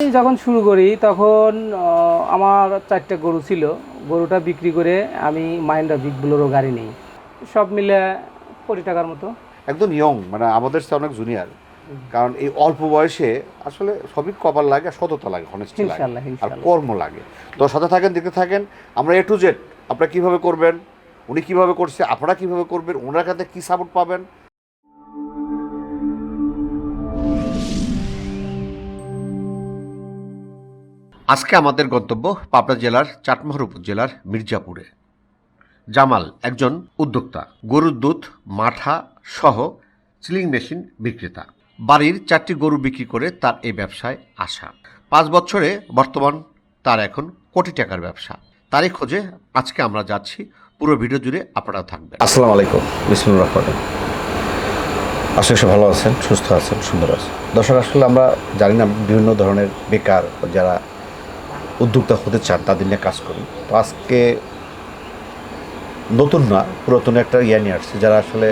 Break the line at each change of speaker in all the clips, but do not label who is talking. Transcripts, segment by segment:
যখন শুরু করি তখন আমার চারটে গরু ছিল। গরুটা বিক্রি করে আমি মাহিন্দ্রা বিগ বুলোরও গাড়ি নিই। সব মিলে কোটি টাকার মতো।
একদম ইয়ং মানে আমাদের সাথে অনেক জুনিয়র কারণ এই অল্প বয়সে আসলে সবই কপাল লাগে আর সততা লাগে অনেস্টি লাগে। আর। কর্ম লাগে। তো সাথে থাকেন দেখতে থাকেন আমরা এ টু জেড আপনারা কীভাবে করবেন উনি কীভাবে করছে আপনারা কীভাবে করবেন ওনার কাছে কী সাপোর্ট পাবেন আজকে আমাদের গন্তব্য পাবনা জেলার চাটমোহর উপজেলার মির্জাপুরে। জামাল একজন উদ্যোক্তা। গরুর দুধ, মাঠা সহ চিলিং মেশিন বিক্রেতা। বাড়ির চারটি গরু বিক্রি করে তার এই ব্যবসায় আসা। পাঁচ বছরে বর্তমান তার এখন কোটি টাকার ব্যবসা। তারই খোঁজে আজকে আমরা যাচ্ছি। পুরো ভিডিও জুড়ে আপনারা থাকবেন।
আসসালামু আলাইকুম। বিসমুর রহমান আশা করি ভালো আছেন, সুস্থ আছেন, সুন্দর আছেন। দর্শক, আসলে আমরা জানি না বিভিন্ন ধরনের বেকার যারা উদ্যোক্তা হতে চান, তাদের নিয়ে কাজ করি। তো আজকে নতুন না, পুরাতন একটা ইয়ে নিয়ে আসছে, যারা আসলে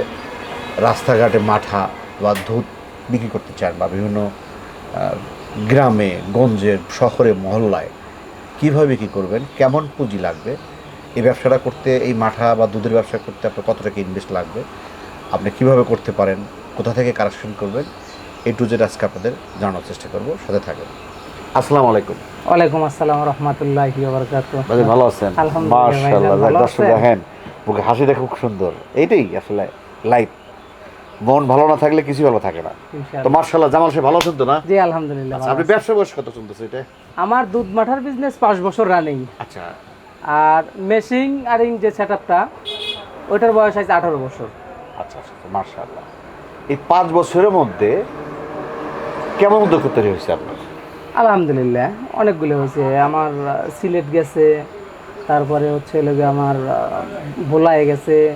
রাস্তাঘাটে মাঠা বা দুধ বিক্রি করতে চান বা বিভিন্ন গ্রামে গঞ্জের শহরে, মহল্লায় কীভাবে বিক্রি করবেন, কেমন পুঁজি লাগবে, এই ব্যবসাটা করতে, এই মাঠা বা দুধের ব্যবসা করতে আপনার কত টাকা ইনভেস্ট লাগবে, আপনি কীভাবে করতে পারেন, কোথা থেকে কালেকশন করবেন এই টু জেড আজকে আপনাদের জানানোর চেষ্টা করব, সাথে থাকবেন
আসসালামু আলাইকুম।
ওয়ালাইকুম আসসালাম রহমতুল্লাহ
ভালো আছেন?
আলহামদুলিল্লাহ
মাশাআল্লাহ দর্শক দেখেন মুখে হাসি দেখে খুব সুন্দর। এইটাই আসলে লাইফ মন ভালো না থাকলে কিছু ভালো থাকে না। তো মার্শাল্লাহ জামাল সাহেব ভালো আছেন তো না?
জি আলহামদুলিল্লাহ
আচ্ছা, আপনি ব্যবসা বয়স কত চলতেছে এটা?
আমার দুধ মাঠার বিজনেস পাঁচ বছর রানিং
আচ্ছা।
আর মেশিং আরিং যে সেট আপটা ওইটার বয়স আছে আঠারো বছর।
আচ্ছা আচ্ছা মার্শাল্লাহ এই পাঁচ বছরের মধ্যে কেমন উদ্যোগ তৈরি হয়েছে আপনার?
আলহামদুলিল্লাহ অনেকগুলো হয়েছে। আমার সিলেট গেছে তারপরে হচ্ছে লোকে আমার ভোলায় গেছে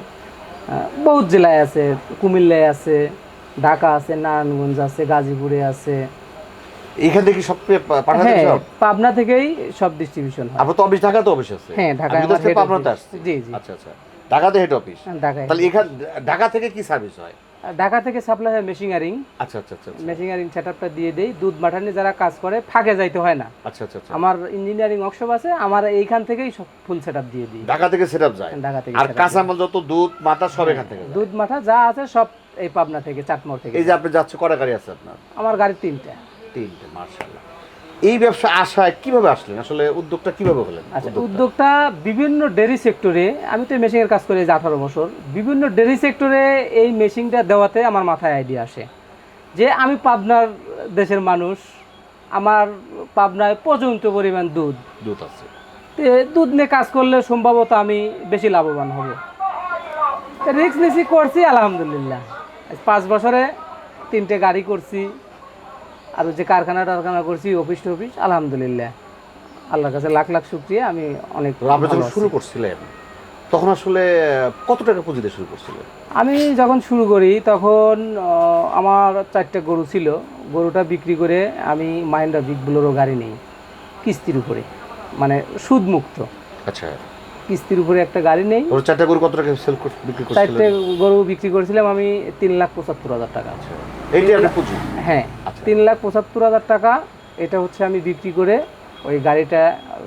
বহুত জেলায় আছে কুমিল্লায় আছে ঢাকা আছে নারায়ণগঞ্জ আছে গাজীপুরে আছে।
এইখান থেকে সব পে- পা- পাঠাতে
হ্যাঁ
সব?
পাবনা থেকেই সব ডিস্ট্রিবিউশন হয়।
আপনার তো অফিস ঢাকা তো অফিস আছে?
হ্যাঁ, ঢাকায়
আমি তো
আমার head
পাবনাতে। আসছি।
জি, জি।
আচ্ছা আচ্ছা। ঢাকাতে হেড অফিস
ঢাকায়।
তাহলে এখান ঢাকা থেকে কি সার্ভিস হয়?
ঢাকা থেকে সাপ্লাই হয় মেশিনারিং।
আচ্ছা আচ্ছা আচ্ছা আচ্ছা।
মেশিনারিং সেটআপটা দিয়ে দেই। দুধ মাঠানি যারা কাজ করে ফাঁকে যাইতে হয় না।
আচ্ছা আচ্ছা আচ্ছা।
আমার ইঞ্জিনিয়ারিং ওয়ার্কশপ আছে আমার এইখান থেকেই সব ফুল সেটআপ দিয়ে দিই।
ঢাকা থেকে সেটআপ যায়?
ঢাকা থেকে
আর কাঁচামাল যত দুধ মাথা সব এখান থেকে
দুধ মাঠা যা আছে সব এই পাবনা থেকে চাটমোর থেকে
এই যে আপনি যাচ্ছে কটা গাড়ি আছে আপনার?
আমার গাড়ি তিনটা।
তিনটা মার্শাল্লাহ এই ব্যবসা আসায় কীভাবে আসলেন? আসলে উদ্যোগটা কীভাবে হলেন?
আচ্ছা?
উদ্যোক্তা।
বিভিন্ন ডেরি সেক্টরে আমি তো মেশিনের কাজ করি আঠারো বছর বিভিন্ন ডেরি সেক্টরে এই মেশিনটা দেওয়াতে আমার মাথায় আইডিয়া আসে। যে আমি পাবনার দেশের মানুষ আমার পাবনায় পর্যন্ত পরিমাণ দুধ।
দুধ আছে।
তে দুধ নিয়ে কাজ করলে সম্ভবত আমি বেশি লাভবান হব। রিক্স নিছি করছি আলহামদুলিল্লাহ। পাঁচ বছরে তিনটে গাড়ি করছি আর যে কারখানা টারখানা করছি অফিস টফিস আলহামদুলিল্লাহ। আল্লাহর কাছে লাখ লাখ শুক্রিয়া আমি অনেক
আপনি যখন শুরু করছিলেন তখন আসলে কত টাকা পুঁজি দিয়ে শুরু করছিলেন?
আমি যখন শুরু করি তখন আমার চারটে গরু ছিল। গরুটা বিক্রি করে আমি মাহিন্দ্রা বিগ বুলোরও গাড়ি নিই কিস্তির উপরে। মানে সুদমুক্ত।
আচ্ছা।
কিস্তির উপরে একটা গাড়ি নেই।
ওর চারটা গরু কত টাকা সেল বিক্রি
চারটে গরু বিক্রি করেছিলাম আমি তিন লাখ পঁচাত্তর হাজার টাকা।
এইটাই আপনি পুঁজি
হ্যাঁ
আচ্ছা।
তিন লাখ পঁচাত্তর হাজার টাকা। এটা হচ্ছে আমি বিক্রি করে ওই গাড়িটা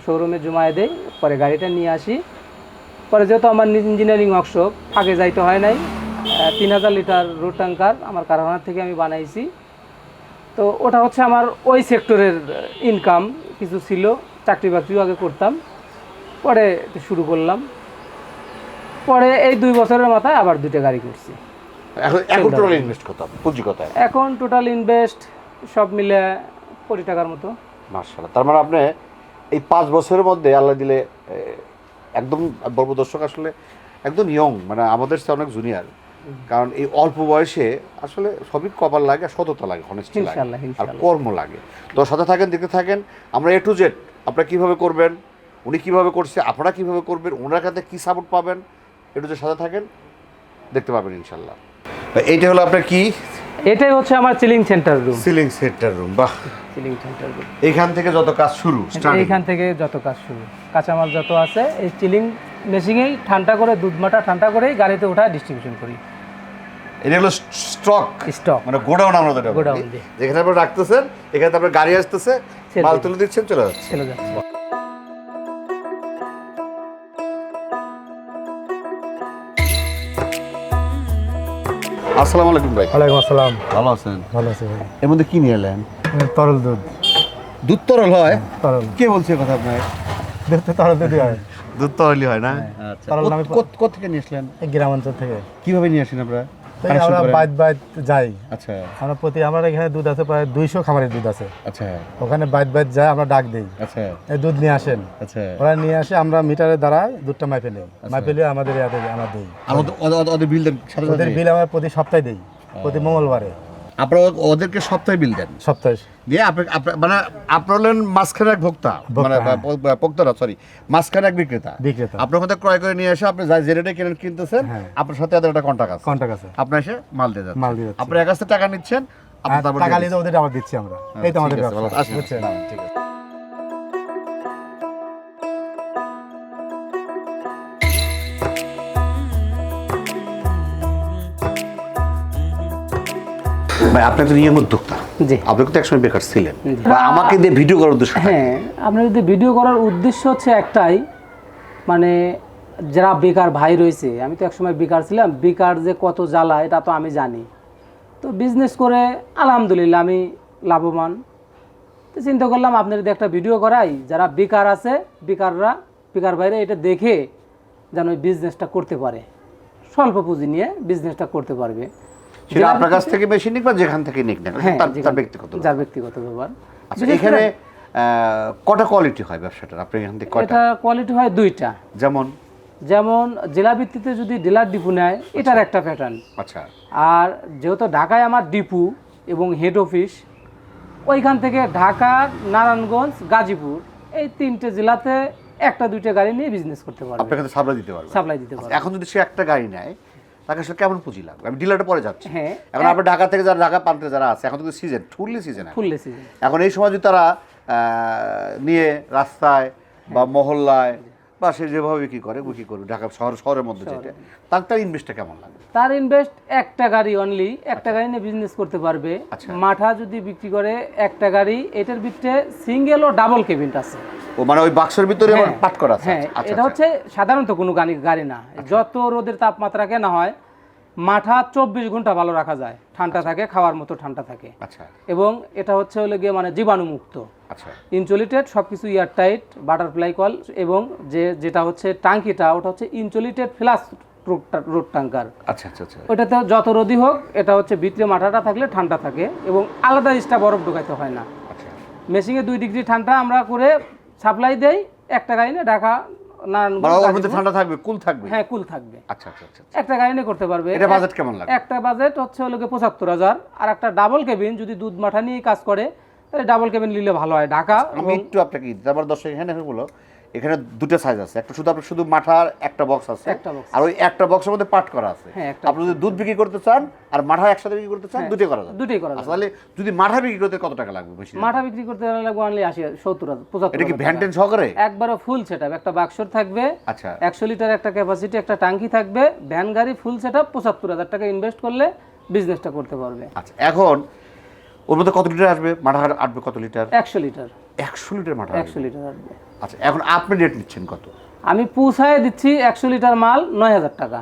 শোরুমে জমায়ে দেই পরে গাড়িটা নিয়ে আসি। পরে যেহেতু আমার ইঞ্জিনিয়ারিং ওয়ার্কশপ আগে যাইতে হয় নাই। তিন হাজার লিটার রোড ট্যাঙ্কার আমার কারখানা থেকে আমি বানাইছি। তো ওটা হচ্ছে আমার ওই সেক্টরের ইনকাম কিছু ছিল চাকরি বাকরিও আগে করতাম। পরে শুরু করলাম। পরে এই দুই বছরের মাথায় আবার দুইটা গাড়ি করছি।
এখন এখন টোটাল ইনভেস্ট করতাম পুঁজি কত
এখন? টোটাল ইনভেস্ট সব মিলে কোটি টাকার মতো।
মার্শাল্লাহ তার মানে আপনি এই পাঁচ বছরের মধ্যে আল্লাহ দিলে একদম বলব দর্শক আসলে একদম ইয়ং মানে আমাদের চেয়ে অনেক জুনিয়র কারণ এই অল্প বয়সে আসলে সবই কপাল লাগে সততা লাগে অনেস্টি লাগে। আর কর্ম লাগে। তো সাথে থাকেন দেখতে থাকেন আমরা এ টু জেড আপনারা কীভাবে করবেন উনি কীভাবে করছে আপনারা কীভাবে করবেন ওনার কাছে কি সাপোর্ট পাবেন এ টু জেড সাথে থাকেন দেখতে পাবেন ইনশাল্লাহ এইটা হলো আপনার কি?
এটাই হচ্ছে আমার ceiling centre room
ceiling centre room বাহ।
চিলিং সেন্টার রুম
এইখান থেকে যত কাজ শুরু starting।
এইখান থেকে যত কাজ শুরু। কাঁচামাল যত আছে এই চিলিং মেশিনেই ঠান্ডা করে দুধ মাটা ঠান্ডা করেই গাড়িতে ওঠা ডিস্ট্রিবিউশন করি।
এটা হলো স্টক
স্টক
মানে গোডাউন আমরা যেটা
গোডাউন।
যেখানে আপনি রাখতেছেন এখানে তারপরে গাড়ি আসতেছে মাল তুলে দিচ্ছেন চলে যাচ্ছে।
চলে যাচ্ছে।
আসসালামু আলাইকুম ভাই।
ওয়ালাইকুম আসসালাম।
ভালো আছেন?
ভালো আছি ভাই।
এর মধ্যে কি নিয়ে এলেন?
তরল দুধ।
দুধ তরল হয়?
তরল।
কে বলছে কথা আপনার?
দুধ তরল দুধই হয়।
দুধ তরলই হয় না? আচ্ছা। কোথা থেকে নিয়ে আসলেন?
এই থেকে।
কীভাবে নিয়ে আসেন আপনারা?
আমরা? বাইত বাইত যাই।
আচ্ছা।
আমরা প্রতি আমার এখানে দুধ আছে প্রায় দুইশো খামারের দুধ আছে।
আচ্ছা।
ওখানে বাইত বাইত যাই আমরা ডাক দিই।
আচ্ছা।
এই দুধ নিয়ে আসেন।
আচ্ছা।
ওরা নিয়ে আসে আমরা মিটারের দ্বারা দুধটা মাইপে নিই। মাইপে নিয়ে আমাদের ইয়াতে আমরা দিই।
বিল
ওদের বিল আমরা প্রতি সপ্তাহে দিই। প্রতি মঙ্গলবারে।
আপনারা ওদেরকে সপ্তাহে বিল দেন।
সপ্তাহে।
দিয়ে আপনি মানে আপনার মাঝখানে এক ভোক্তা। মানে
হ্যাঁ।
ভোক্তারা সরি মাঝখানে এক বিক্রেতা।
বিক্রেতা।
আপনার কথা ক্রয় করে নিয়ে এসে আপনি যা- রেটে কিনেন কিনতেছেন
হ্যাঁ।
আপনার সাথে তাদের একটা কন্ট্যাক্ট আছে।
কন্ট্যাক্ট আছে।
আপনি এসে মাল দিয়ে যাচ্ছেন
মাল দিয়ে যাচ্ছি।
আপনি এক কাছে টাকা নিচ্ছেন তারপর
টাকা নিয়ে ওদের আবার দিচ্ছি আমরা। এই তো আমাদের
ঠিক আছে। ভাই আপনি তো নিয়ম উদ্যোক্তা।
জি।
আপনি কিন্তু একসময় বেকার ছিলেন। বা আমাকে দিয়ে ভিডিও করার উদ্দেশ্য
হ্যাঁ আপনার যদি ভিডিও করার উদ্দেশ্য হচ্ছে একটাই মানে যারা বেকার ভাই রয়েছে আমি তো একসময় বেকার ছিলাম বেকার যে কত জ্বালা এটা তো আমি জানি। তো বিজনেস করে আলহামদুলিল্লাহ আমি লাভবান। তো চিন্তা করলাম আপনার যদি একটা ভিডিও করাই যারা বেকার আছে বেকাররা বেকার বাইরে এটা দেখে যেন ওই বিজনেসটা করতে পারে। স্বল্প পুঁজি নিয়ে বিজনেসটা করতে পারবে।
সেটা আপনার কাছ থেকে বেশি নিক বা যেখান থেকে নিক না?
হ্যাঁ
তার তার ব্যক্তিগত
যার ব্যক্তিগত ব্যাপার।
আচ্ছা এখানে কটা কোয়ালিটি হয় ব্যবসাটার? আপনি এখান থেকে
কোয়ালিটি হয় দুইটা।
যেমন?
যেমন জেলা ভিত্তিতে যদি ডিলার ডিপু নেয় এটার একটা প্যাটার্ন
আচ্ছা।
আর যেহেতু ঢাকায় আমার ডিপু এবং হেড অফিস ওইখান থেকে ঢাকা নারায়ণগঞ্জ গাজীপুর এই তিনটে জেলাতে একটা দুইটা গাড়ি নিয়ে বিজনেস করতে পারবে।
আপনার কাছে সাপ্লাই দিতে পারবেন
সাপ্লাই দিতে পারবে।
এখন যদি সে একটা গাড়ি নেয় তাকে আসলে কেমন পুঁজি লাগবে আমি ডিলারটা পরে যাচ্ছি।
হ্যাঁ।
এখন আপনার ঢাকা থেকে যারা ঢাকা প্রান্তে যারা আছে এখন তো season fully season
fully season
এখন এই সময় যদি তারা নিয়ে রাস্তায় বা মহল্লায় বা সে যেভাবে কি করে কি করবে? ঢাকা শহর শহরের মধ্যে যেটা। তার তার ইনভেস্টটা কেমন লাগে?
তার ইনভেস্ট একটা গাড়ি অনলি একটা গাড়ি নিয়ে বিজনেস করতে পারবে।
আচ্ছা।
মাঠা যদি বিক্রি করে একটা গাড়ি এটার ভিতরে সিঙ্গেল ও ডাবল কেবিনটা আছে।
ও মানে ওই বাক্সের ভিতরে আবার
হ্যাঁ,
পাট করা আছে?
হ্যাঁ
আচ্ছা,
এটা
আচ্ছা।
হচ্ছে সাধারণত কোনো গাড়ি গাড়ি না। যত রোদের তাপমাত্রা কেনা হয় মাঠা চব্বিশ ঘণ্টা ভালো রাখা যায়। ঠান্ডা থাকে খাওয়ার মতো ঠান্ডা থাকে।
আচ্ছা।
এবং এটা হচ্ছে হলো গিয়ে মানে জীবাণুমুক্ত।
আচ্ছা।
ইনচুলিটেড সব কিছু ইয়ার টাইট বাটারফ্লাই কল এবং যে যেটা হচ্ছে টাঙ্কিটা ওটা হচ্ছে ইনচুলিটেড ফ্লাস রোড টাঙ্কার
আচ্ছা আচ্ছা আচ্ছা।
ওইটাতে যত রোদি হোক এটা হচ্ছে ভিতরে মাথাটা থাকলে ঠান্ডা থাকে এবং আলাদা ইস্টা বরফ ঢোকাইতে হয় না।
আচ্ছা।
মেশিনে দুই ডিগ্রি ঠান্ডা আমরা করে সাপ্লাই দেই একটা নিয়ে ঢাকা
মানে। ঠান্ডা থাকবে কুল থাকবে?
হ্যাঁ কুল থাকবে।
আচ্ছা আচ্ছা আচ্ছা
একটা গাড়ি নিয়ে করতে পারবে।
এটা বাজেট কেমন লাগবে?
একটা বাজেট হচ্ছে হলো পঁচাত্তর হাজার। আর একটা ডাবল কেবিন যদি দুধ মাঠা নিয়ে কাজ করে তাহলে ডাবল কেবিন নিলে ভালো হয়। ঢাকা
আমি একটু আপনাকে দর্শক এখানে বলো। এখানে দুটো সাইজ আছে। একটা শুধু আপনার শুধু মাঠার একটা বক্স আছে আর ওই একটা বক্সের মধ্যে পাট করা আছে।
হ্যাঁ, একটা
আপনি যদি দুধ বিক্রি করতে চান আর মাঠা একসাথে বিক্রি করতে চান দুটোই করা যাবে।
দুটোই করা।
আসলে যদি মাঠা বিক্রি করতে কত টাকা লাগবে বেশি
মাঠা বিক্রি করতে লাগবে অনলি আশি সত্তর হাজার পঁচাত্তর
এটা কি
হাজার
ভ্যান
টাকা।
ট্যান সহকারে?
একবারে ফুল সেট একটা বাক্সর থাকবে
আচ্ছা।
একশো লিটার একটা ক্যাপাসিটি একটা টাঙ্কি থাকবে ভ্যান গাড়ি ফুল সেট আপ পঁচাত্তর হাজার টাকা ইনভেস্ট করলে বিজনেসটা করতে পারবে।
আচ্ছা এখন ওর মধ্যে কত লিটার আসবে? মাঠা আসবে কত লিটার?
একশো লিটার।
একশো লিটার মাঠা
একশো লিটার আসবে।
আচ্ছা এখন আপনি রেট নিচ্ছেন কত?
আমি পুষায় দিচ্ছি একশো লিটার মাল নয় হাজার টাকা।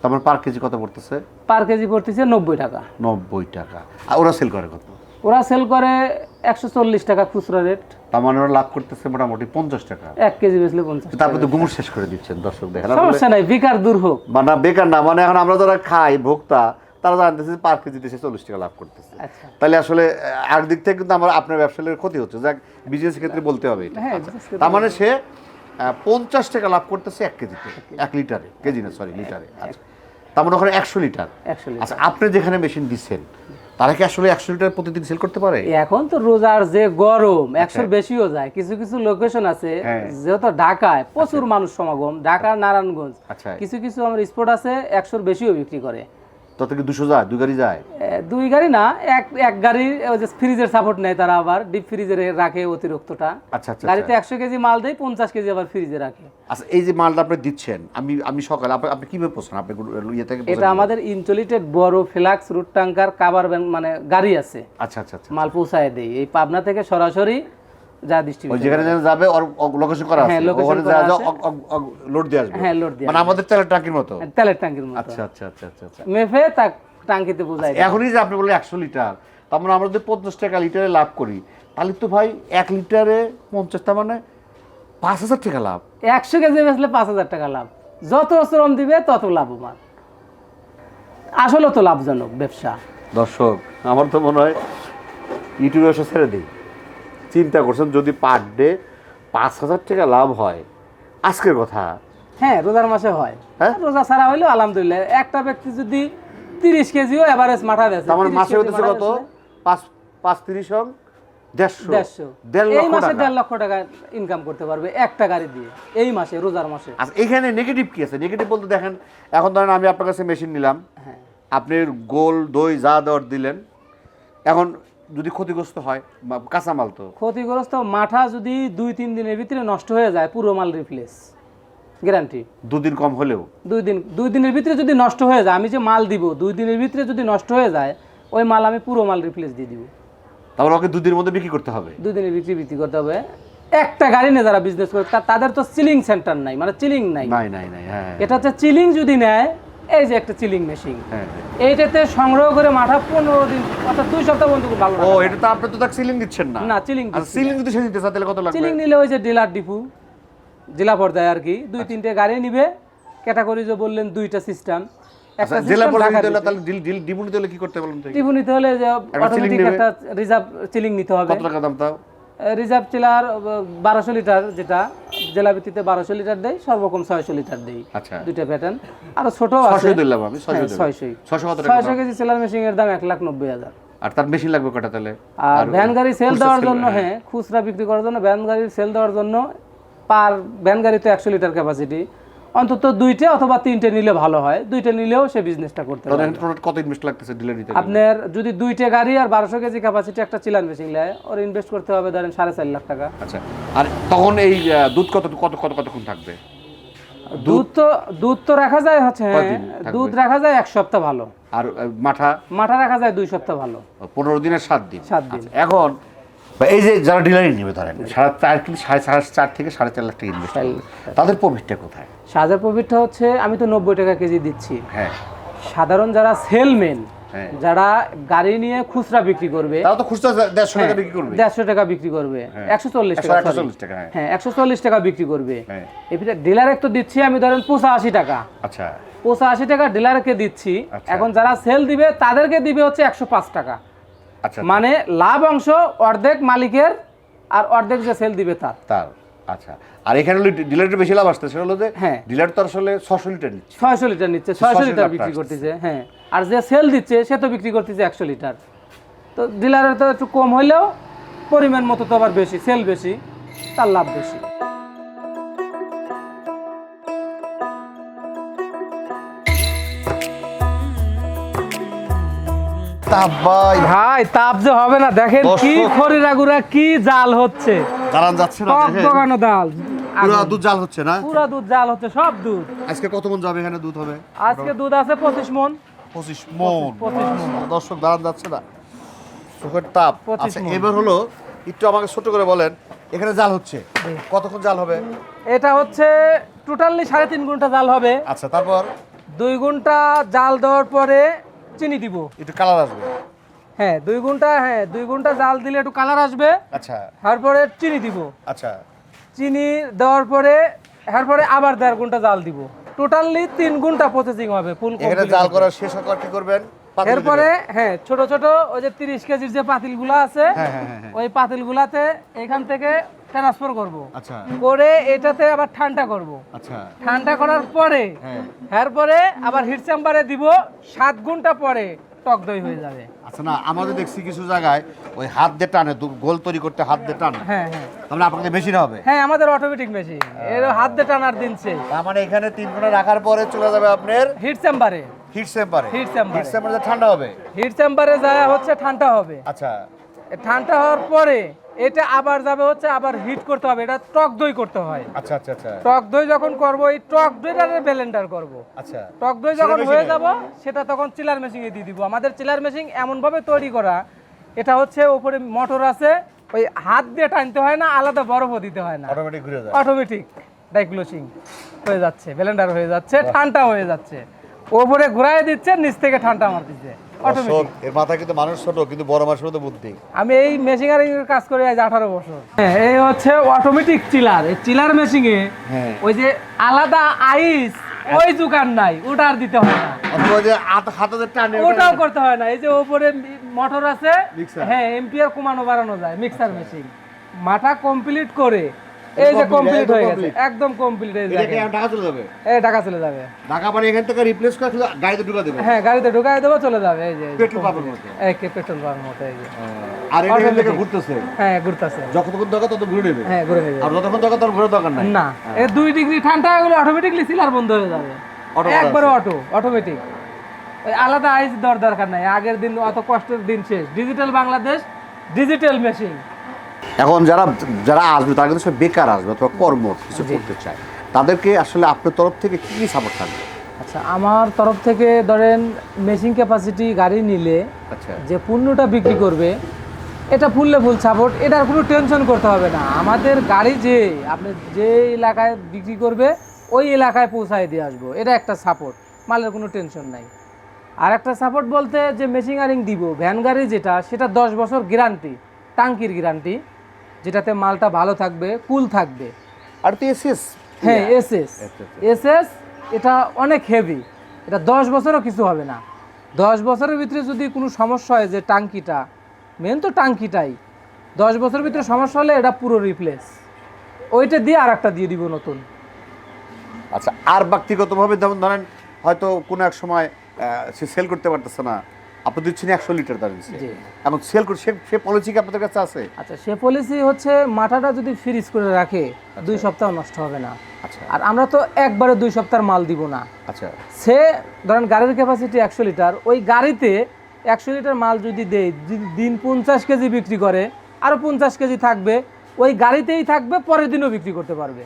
তারপর পার কেজি কত পড়তেছে?
পার কেজি পড়তেছে নব্বই টাকা।
নব্বই টাকা। আর ওরা সেল করে কত?
ওরা সেল করে একশো চল্লিশ টাকা খুচরা রেট
তার মানে ওরা লাভ করতেছে মোটামুটি পঞ্চাশ টাকা।
এক কেজি বেচলে পঞ্চাশ
তারপরে তো গুমর শেষ করে দিচ্ছেন দর্শক দেখেন।
সমস্যা নাই বেকার দূর হোক।
মানে বেকার না মানে এখন আমরা যারা খাই ভোক্তা তারা জানতেছে যে পার কেজিতে সে চল্লিশ টাকা লাভ করতেছে।
আচ্ছা।
তাহলে আসলে আর দিক থেকে কিন্তু আমার আপনার ব্যবসায়ের ক্ষতি হচ্ছে। যাক বিজনেস ক্ষেত্রে বলতে হবে এটা।
হ্যাঁ,
আচ্ছা। তার মানে সে পঞ্চাশ টাকা লাভ করতেছে এক কেজিতে। এক লিটারে কেজি না সরি লিটারে। আচ্ছা তার মানে ওখানে একশো লিটার। আচ্ছা আপনি যেখানে মেশিন দিচ্ছেন তারা কি আসলে একশো লিটার প্রতিদিন সেল করতে পারে?
এখন তো রোজার যে গরম একশোর বেশিও যায়। কিছু কিছু লোকেশন আছে
হ্যাঁ।
যেহেতু ঢাকায় প্রচুর মানুষ সমাগম ঢাকা নারায়ণগঞ্জ। কিছু কিছু আমার স্পট আছে একশোর বেশিও বিক্রি করে।
তত কি দুশো যায় দুই গাড়ি যায়।
দুই গাড়ি না এক এক গাড়ি ফ্রিজের সাপোর্ট নেয় তারা আবার ডিপ ফ্রিজে রাখে অতিরিক্তটা।
আচ্ছা আচ্ছা
গাড়িতে একশো কেজি মাল দেয় পঞ্চাশ কেজি আবার ফ্রিজে রাখে।
আচ্ছা এই যে মালটা আপনি দিচ্ছেন আমি আমি সকালে আপনি আপনি কীভাবে পৌঁছান আপনি ইয়ে থেকে
এটা আমাদের ইনচলিটেড বড় ফ্লাক্স রুট ট্যাঙ্কার কাবার মানে গাড়ি আছে।
আচ্ছা আচ্ছা আচ্ছা।
মাল পৌঁছায় দেয়। এই পাবনা থেকে সরাসরি যা ডিস্ট্রিবিউশন
যেখানে যাবে লোকেশন করা আছে।
হ্যাঁ, করা আছে।
লোড দিয়ে আসবে।
হ্যাঁ, load দিয়ে
মানে আমাদের তেলের টাঙ্কির মতো।
তেলের ট্যাঙ্কির মতো।
আচ্ছা আচ্ছা আচ্ছা আচ্ছা আচ্ছা।
মেফে তা বোঝায়
এখনই যে আপনি বললেন একশো লিটার তার মানে আমরা যদি পঞ্চাশ টাকা লিটারে লাভ করি তাহলে তো ভাই এক লিটারে পঞ্চাশ তার মানে পাঁচ হাজার টাকা লাভ।
একশো কেজি বেচলে পাঁচ হাজার টাকা লাভ। যত শ্রম দিবে তত লাভবান। আসলে তো লাভজনক ব্যবসা।
দর্শক আমার তো মনে হয় ইউটিউবে এসে ছেড়ে দিই। চিন্তা করছেন যদি পার ডে পাঁচ হাজার টাকা লাভ হয় আজকের কথা।
হ্যাঁ রোজার মাসে হয়।
হ্যাঁ?
রোজা ছাড়া হইলেও আলহামদুলিল্লাহ একটা ব্যক্তি যদি তিরিশ কেজিও এভারেজ মাঠা বেচে
তার মানে মাসে হতেছে কত? পাঁচ পাঁচ তিরিশ হোক দেড়শো।
দেড়শো।
দেড়
এই মাসে দেড় লক্ষ টাকা ইনকাম করতে পারবে একটা গাড়ি দিয়ে এই মাসে রোজার মাসে।
আচ্ছা এখানে নেগেটিভ কি আছে? নেগেটিভ বলতে দেখেন এখন ধরেন আমি আপনার কাছে মেশিন নিলাম।
হ্যাঁ।
আপনি গোল দই যা দর দিলেন। এখন যদি ক্ষতিগ্রস্ত হয় বা কাঁচামাল তো?
ক্ষতিগ্রস্ত মাঠা যদি দুই তিন দিনের ভিতরে নষ্ট হয়ে যায় পুরো মাল রিপ্লেস গ্যারান্টি
দুদিন কম হলেও?
দুই দিন দুই দিনের ভিতরে যদি নষ্ট হয়ে যায় আমি যে মাল দিব দুই দিনের ভিতরে যদি নষ্ট হয়ে যায় ওই মাল আমি পুরো মাল রিপ্লেস দিয়ে দিব।
তারপর ওকে দুদিনের মধ্যে বিক্রি করতে হবে?
দুই দিনের বিক্রি বিক্রি করতে হবে। একটা গাড়ি নিয়ে যারা বিজনেস করে তাদের তো চিলিং সেন্টার নাই মানে চিলিং নাই।
নাই নাই নাই হ্যাঁ
এটা হচ্ছে চিলিং যদি নেয় এই যে একটা চিলিং মেশিন
হ্যাঁ
এইটাতে সংগ্রহ করে মাঠা পনেরো দিন অর্থাৎ দুই সপ্তাহ পর্যন্ত ভালো
ও এটা তো আপনি তো তাকে সিলিং দিচ্ছেন না।
না চিলিং
আর সিলিং যদি সে দিতে চায় তাহলে কত লাগবে?
চিলিং নিলে ওই যে ডিলার ডিপু জেলা পর্যায়ে আর কি দুই
আচ্ছা।
তিনটে গাড়ি নিবে। ক্যাটাগরি যে বললেন দুইটা সিস্টেম
আচ্ছা জেলা পর্যায়ে হলে তাহলে ডিল ডিল ডিবু নিতে হলে কি করতে বলুন
ডিপু নিতে হলে যে অটোমেটিক একটা রিজার্ভ চিলিং নিতে হবে।
কত টাকা দাম তাও?
রিজার্ভ চিলার বারোশো লিটার যেটা জেলা ভিত্তিতে বারোশো লিটার দেয় সর্বকম ছয়শো লিটার দেয়
আচ্ছা।
দুইটা প্যাটার্ন আরও ছোট আছে। হ্যাঁ, ছয়শো কেজি চিলার মেশিন এর দাম এক লাখ নব্বই হাজার।
আর তার মেশিন লাগবে কটা তাহলে?
আর ভ্যান গাড়ি সেল দেওয়ার জন্য হ্যাঁ। খুচরা বিক্রি করার জন্য ভ্যান গাড়ি সেল দেওয়ার জন্য পার ভ্যান গাড়িতে একশো লিটার ক্যাপাসিটি অন্তত দুইটা অথবা তিনটে নিলে ভালো হয়। দুইটা নিলেও সে বিজনেসটা করতে পারে
কত ইনভেস্ট লাগতেছে ডিলার নিতে?
আপনার যদি দুইটা গাড়ি আর বারোশো কেজি ক্যাপাসিটি একটা চিলান মেশিন নেয় ওর ইনভেস্ট করতে হবে ধরেন সাড়ে চার লাখ টাকা।
আচ্ছা আর তখন এই দুধ কত কত কত কতক্ষণ থাকবে?
দুধ তো দুধ তো রাখা যায় হচ্ছে হ্যাঁ দুধ রাখা যায় এক সপ্তাহ ভালো।
আর মাঠা?
মাঠা রাখা যায় দুই সপ্তাহ ভালো।
পনেরো দিনের সাত দিন?
সাত দিন।
আচ্ছা, এখন এই যে যারা ডিলারই নেবে ধরেন সাড়ে চার সাড়ে চার থেকে সাড়ে চার লাখ টাকা ইনভেস্ট তাদের প্রফিটটা কোথায়?
সাজার প্রফিটটা হচ্ছে আমি তো নব্বই টাকা কেজি দিচ্ছি।
হ্যাঁ।
সাধারণ যারা সেলমেন
হ্যাঁ।
যারা গাড়ি নিয়ে খুচরা বিক্রি করবে
তারা তো খুচরা দেড়শো টাকা বিক্রি করবে।
দেড়শো টাকা বিক্রি করবে একশো চল্লিশ
একশো
টাকা
একশো
sorry।
চল্লিশ টাকা হ্যাঁ।
হ্যাঁ একশো চল্লিশ টাকা বিক্রি করবে।
হ্যাঁ।
এবারে ডিলারে তো দিচ্ছি আমি ধরেন পঁচাশি টাকা।
আচ্ছা।
পঁচাশি টাকা ডিলারকে দিচ্ছি।
আচ্ছা।
এখন যারা সেল দিবে তাদেরকে দিবে হচ্ছে একশো পাঁচ টাকা।
আচ্ছা।
মানে লাভ অংশ অর্ধেক মালিকের আর অর্ধেক যে সেল দিবে তার।
তার। আচ্ছা আর এখানে হলো ডিলারের বেশি লাভ আসছে সেটা হলো যে
হ্যাঁ।
ডিলার তো আসলে ছশো লিটার নিচ্ছে।
ছয়শো লিটার নিচ্ছে ছয়শো লিটার বিক্রি করতেছে হ্যাঁ। আর যে সেল দিচ্ছে সে তো বিক্রি করতেছে একশো লিটার। তো ডিলারের তো একটু কম হইলেও পরিমাণ মতো তো আবার বেশি সেল বেশি তার লাভ বেশি।
তা ভাই।
ভাই তাপ যে হবে না দেখেন কি। খরিরাগুড়া কি জাল হচ্ছে।
দাঁড়ান যাচ্ছে না দেখেন।
বগানো ডাল
পুরা দুধ জাল হচ্ছে না?
পুরা দুধ জাল হচ্ছে সব দুধ।
আজকে কত মন যাবে এখানে দুধ হবে?
আজকে দুধ আছে পঁচিশ মন।
পঁচিশ মন।
পঁচিশ মন।
দর্শক দাঁড়ান যাচ্ছে না। চোখের তাপ। আচ্ছা এবার হলো একটু আমাকে ছোট করে বলেন এখানে জাল হচ্ছে? কতক্ষণ জাল হবে?
এটা হচ্ছে টোটালি সাড়ে তিন ঘণ্টা জাল হবে।
আচ্ছা তারপর?
দুই ঘণ্টা জাল দেওয়ার পরে চিনি দিব।
একটু কালার আসবে।
হ্যাঁ দুই ঘণ্টা হ্যাঁ দুই ঘণ্টা জাল দিলে একটু কালার আসবে।
আচ্ছা।
তারপরে চিনি দিব।
আচ্ছা।
চিনি দেওয়ার পরে তারপরে আবার দেড় ঘণ্টা জাল দিব। টোটালি তিন ঘণ্টা প্রসেসিং হবে ফুল
এখানে জাল করা শেষ হওয়ার কি করবেন?
এরপরে হ্যাঁ ছোট ছোট ওই যে তিরিশ কেজির যে পাতিলগুলো আছে
হ্যাঁ, হ্যাঁ, হ্যাঁ।
ওই পাতিলগুলাতে এখান থেকে ট্রান্সফার করব।
আচ্ছা।
করে এটাতে আবার ঠান্ডা করব।
আচ্ছা।
ঠান্ডা করার পরে
হ্যাঁ।
এরপরে আবার হিট চেম্বারে দিব সাত ঘণ্টা পরে। টক দই হয়ে যাবে।
আচ্ছা না আমাদের দেখছি কিছু জায়গায় ওই হাত দিয়ে টানে গোল তৈরি করতে হাত দিয়ে টানে।
হ্যাঁ হ্যাঁ।
তাহলে আপনাদের বেশি না হবে?
হ্যাঁ আমাদের অটোমেটিক মেশিন এর হাত দিয়ে টানার দিনছে
তার মানে এখানে তিন ঘণ্টা রাখার পরে চলে যাবে আপনার
হিট চেম্বারে
হিট চেম্বারে
হিট চেম্বারে
হিট চেম্বারে ঠান্ডা হবে?
হিট চেম্বারে যায় হচ্ছে ঠান্ডা হবে।
আচ্ছা।
ঠান্ডা হওয়ার পরে এটা আবার যাবে হচ্ছে আবার হিট করতে হবে এটা টক দই করতে হয়।
আচ্ছা আচ্ছা আচ্ছা।
টক দই যখন করব এই টক দইটা ব্লেন্ডার করব।
আচ্ছা।
টক দই যখন হয়ে যাব সেটা তখন চিলার মেশিনে দিয়ে দিব। আমাদের চিলার মেশিন এমন ভাবে তৈরি করা এটা হচ্ছে উপরে মোটর আছে ওই হাত দিয়ে টানতে হয় না আলাদা বরফও দিতে হয় না।
অটোমেটিক ঘুরে যায়।
অটোমেটিক ডাইক্লোসিং হয়ে যাচ্ছে ব্লেন্ডার হয়ে যাচ্ছে ঠান্ডা হয়ে যাচ্ছে। ওপরে ঘুরায় দিচ্ছে নিচ থেকে ঠান্ডা মারতেছে
এর মাথা কিন্তু মানুষ ছোট কিন্তু বড় মানুষের মতো বুদ্ধি।
আমি এই মেশিনারিং কাজ করে আজ আঠারো বছর। হ্যাঁ এই হচ্ছে অটোমেটিক চিলার এই চিলার মেশিনে
হ্যাঁ।
ওই যে আলাদা আইস ওই দোকান নাই ওটা আর দিতে হয় না।
অথবা যে হাত হাতে টানে
ওটাও করতে হয় না। এই যে উপরে মোটর আছে হ্যাঁ এম্পিয়ার কমানো বাড়ানো যায় মিক্সার মেশিন মাথা কমপ্লিট করে এই যে কমপ্লিট হয়ে গেছে। একদম কমপ্লিট এই
এটা কি
দেখেন।
টাকা চলে যাবে?
এই টাকা চলে যাবে।
ঢাকা পানি এখান থেকে রিপ্লেস করে গাড়িতে ঢুকা দেবে?
হ্যাঁ গাড়িতে দেবো চলে যাবে। এই যে
পেট্রোল পাম্পের মতো।
এই কে পেট্রোল পাম্পের মতো এই যে।
আর এটা এখান থেকে ঘুরতেছে?
হ্যাঁ ঘুরতেছে।
যতক্ষণ দরকার তত ঘুরে নেবে?
হ্যাঁ ঘুরে নেবে।
আর যতক্ষণ দরকার তত ঘুরে দরকার নাই?
না এই দুই ডিগ্রি ঠান্ডা হয়ে গেলে অটোমেটিকলি সিলার বন্ধ হয়ে যাবে। একবারে অটো অটোমেটিক আলাদা আইস দেওয়ার দরকার নাই। আগের দিন অত কষ্টের দিন শেষ। ডিজিটাল বাংলাদেশ ডিজিটাল মেশিন
এখন যারা যারা আসবে তারা কিন্তু সব বেকার আসবে অথবা কর্ম কিছু করতে চায়। তাদেরকে আসলে আপনার তরফ থেকে কি কি সাপোর্ট থাকবে?
আচ্ছা আমার তরফ থেকে ধরেন মেশিন ক্যাপাসিটি গাড়ি নিলে
আচ্ছা।
যে পণ্যটা বিক্রি করবে এটা ফুললে ফুল সাপোর্ট এটার কোনো টেনশন করতে হবে না। আমাদের গাড়ি যে আপনি যে এলাকায় বিক্রি করবে ওই এলাকায় পৌঁছায় দিয়ে আসব। এটা একটা সাপোর্ট মালের কোনো টেনশন নাই। আর একটা সাপোর্ট বলতে যে মেশিনারিং দিব ভ্যান গাড়ি যেটা সেটা দশ বছর গ্যারান্টি টাঙ্কির গ্যারান্টি যেটাতে মালটা ভালো থাকবে কুল থাকবে।
আর তো এসএস?
হ্যাঁ এসএস। এসএস এটা অনেক হেভি এটা দশ বছরও কিছু হবে না। দশ বছরের ভিতরে যদি কোনো সমস্যা হয় যে টাঙ্কিটা মেন তো টাঙ্কিটাই। দশ বছরের ভিতরে সমস্যা হলে এটা পুরো রিপ্লেস ওইটা দিয়ে আর একটা দিয়ে দিব নতুন।
আচ্ছা আর ব্যক্তিগতভাবে যেমন ধরেন হয়তো কোনো এক সময় সে সেল করতে পারতেছে না। আপনি দিচ্ছেন একশো লিটার দাম দিচ্ছে এখন সেল করে সে সে পলিসি কি আপনাদের কাছে আছে?
আচ্ছা সে পলিসি হচ্ছে মাথাটা যদি ফ্রিজ করে রাখে দুই সপ্তাহ নষ্ট হবে না।
আচ্ছা।
আর আমরা তো একবারে দুই সপ্তাহের মাল দিব না।
আচ্ছা।
সে ধরেন গাড়ির ক্যাপাসিটি একশো লিটার ওই গাড়িতে একশো লিটার মাল যদি দেয় দিন পঞ্চাশ কেজি বিক্রি করে আরও পঞ্চাশ কেজি থাকবে ওই গাড়িতেই থাকবে পরের দিনও বিক্রি করতে পারবে।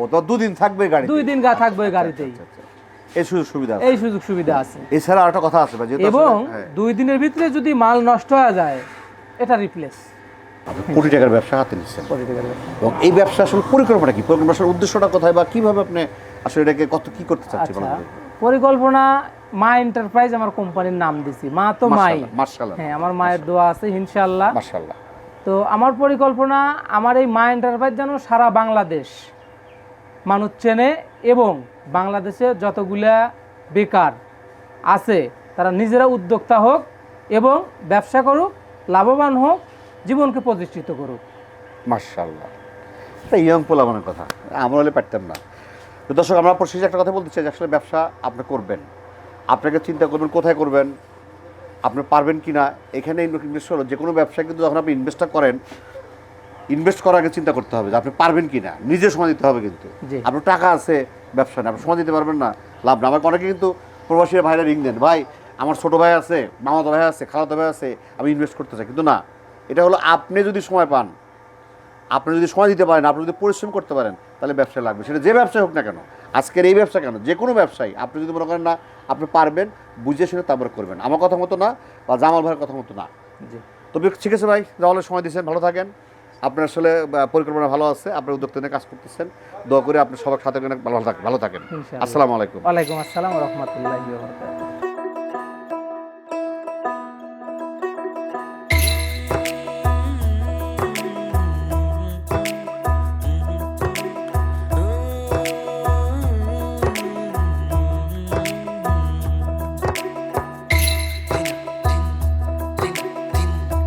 ও তো দুদিন থাকবে গাড়ি
দুই দিন গা থাকবে ওই গাড়িতেই।
এই সুযোগ সুবিধা
এই সুযোগ সুবিধা আছে।
এছাড়া আর একটা কথা আছে
এবং
হ্যাঁ,
দুই দিনের ভিতরে যদি মাল নষ্ট হয়ে যায় এটা রিপ্লেস
কোটি টাকার ব্যবসা হাতে নিচ্ছেন। এবং এই ব্যবসা আসলে পরিকল্পনা কি? পরিকল্পনার উদ্দেশ্যটা কোথায় বা কীভাবে আপনি আসলে এটাকে কত কি করতে চাচ্ছেন
আচ্ছা পরিকল্পনা মা এন্টারপ্রাইজ আমার কোম্পানির নাম দিছি। মা তো মাই। হ্যাঁ আমার মায়ের দোয়া আছে ইনশাল্লাহ
মার্শাল্লাহ
তো আমার পরিকল্পনা আমার এই মা এন্টারপ্রাইজ যেন সারা বাংলাদেশ মানুষ চেনে এবং বাংলাদেশে যতগুলা বেকার আছে, তারা নিজেরা উদ্যোক্তা হোক এবং ব্যবসা করুক, লাভবান হোক, জীবনকে প্রতিষ্ঠিত করুক।
মার্শাল্লাহ এটা ইয়ং পোলাবানের কথা, আমরা হলে পারতাম না। তো দর্শক, আমরা পরিশেষে একটা কথা বলতে চাই যে আসলে ব্যবসা আপনি করবেন। আপনাকে চিন্তা করবেন কোথায় করবেন, আপনি পারবেন কি না এখানে ইনভেস্ট হলো যে কোনো ব্যবসায় কিন্তু যখন আপনি ইনভেস্টটা করেন ইনভেস্ট করার আগে চিন্তা করতে হবে যে আপনি পারবেন কি না নিজে সময় দিতে হবে কিন্তু। আপনার টাকা আছে ব্যবসা না আপনি সময় দিতে পারবেন না লাভ না আমার অনেকে কিন্তু প্রবাসীরা ভাইরা রিং দেন ভাই আমার ছোটো ভাই আছে মামাতো ভাই আছে খালাতো ভাই আছে আমি ইনভেস্ট করতে চাই। কিন্তু না এটা হলো আপনি যদি সময় পান আপনি যদি সময় দিতে পারেন আপনি যদি পরিশ্রম করতে পারেন তাহলে ব্যবসা লাগবে। সেটা যে ব্যবসায় হোক না কেন আজকের এই ব্যবসা কেন যে কোনো ব্যবসায়ী আপনি যদি মনে করেন না আপনি পারবেন বুঝে শুনে তারপরে করবেন। আমার কথা মতো না বা জামাল ভাইয়ের কথা মতো না। তবে ঠিক আছে ভাই তাহলে সময় দিয়েছেন ভালো থাকেন। আপনার আসলে পরিকল্পনা ভালো আছে আপনার উদ্যোক্তা নিয়ে কাজ করতেছেন। দোয়া করে আপনার সবার সাথে ভালো থাকেন ভালো থাকেন। আসসালামু আলাইকুম।
ওয়ালাইকুম আসসালাম রহমতুল্লাহ